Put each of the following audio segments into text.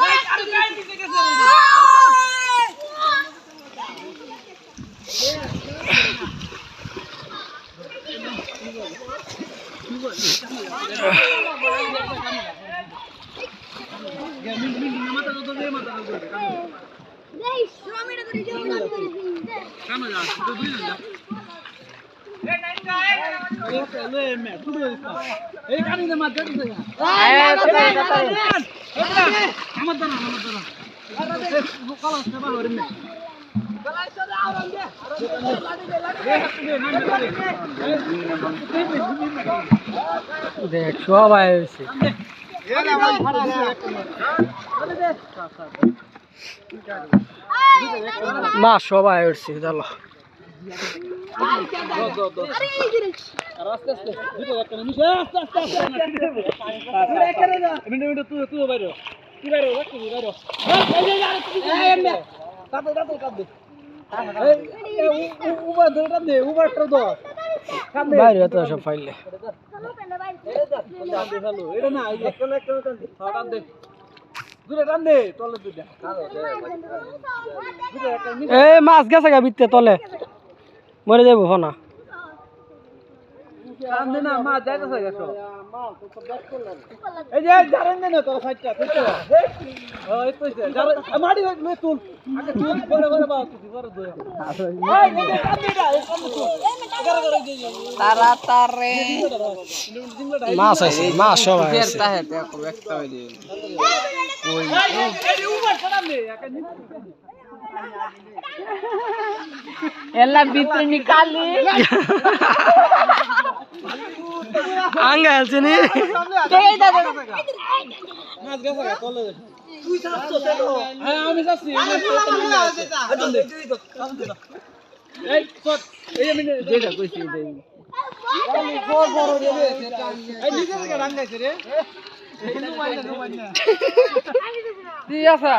এই কারণে মাছ ধরতে আমার দানা আমার দানা কলাস খাবার হরে মে দেখ সবাই হয়েছে মা সবাই উঠছে চলো। আস্তে বাইরো দে উবারটা তো সব ফাইলে এ মাছ গেছে গা বিত্তে তলে। মরে যাব হনা মাছ আছে মাছ সবাই হ্যাঁ এই নিজে থেকে রাঙ্গাইছে রে ঠিক আছে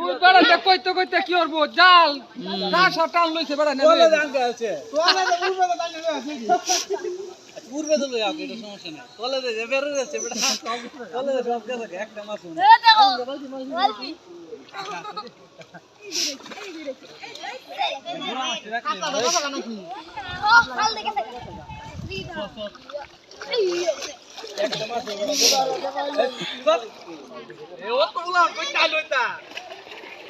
তুই বেড়াতে কইতে কইতে কি করব? জাল না সব টান লইছে বেড়া তলে রাঙ্গা আছে। তলে উড়বে তো উড়বে তো লই আগে এটা সমস্যা নাই। যে বের বেটা সব গেছে একটা মাছ মাছ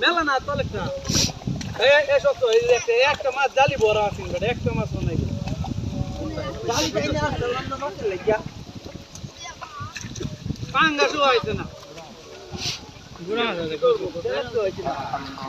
মেলা না তলে না একটা মাছ জালি ভরা আছে একটা মাছ নাই জালি পেয়ে না 不让的那个，不要。